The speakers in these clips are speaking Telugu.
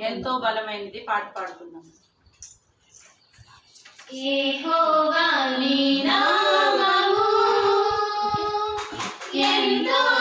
ఎంతో బలమైనది పాట పాడుకుందాం. ఎంతో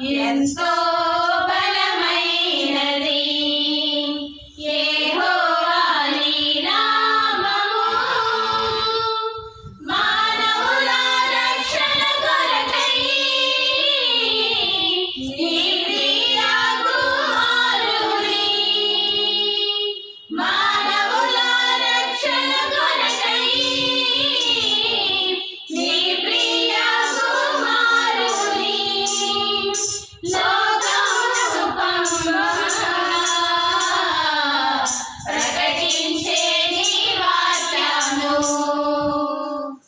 ఎంతో Lord.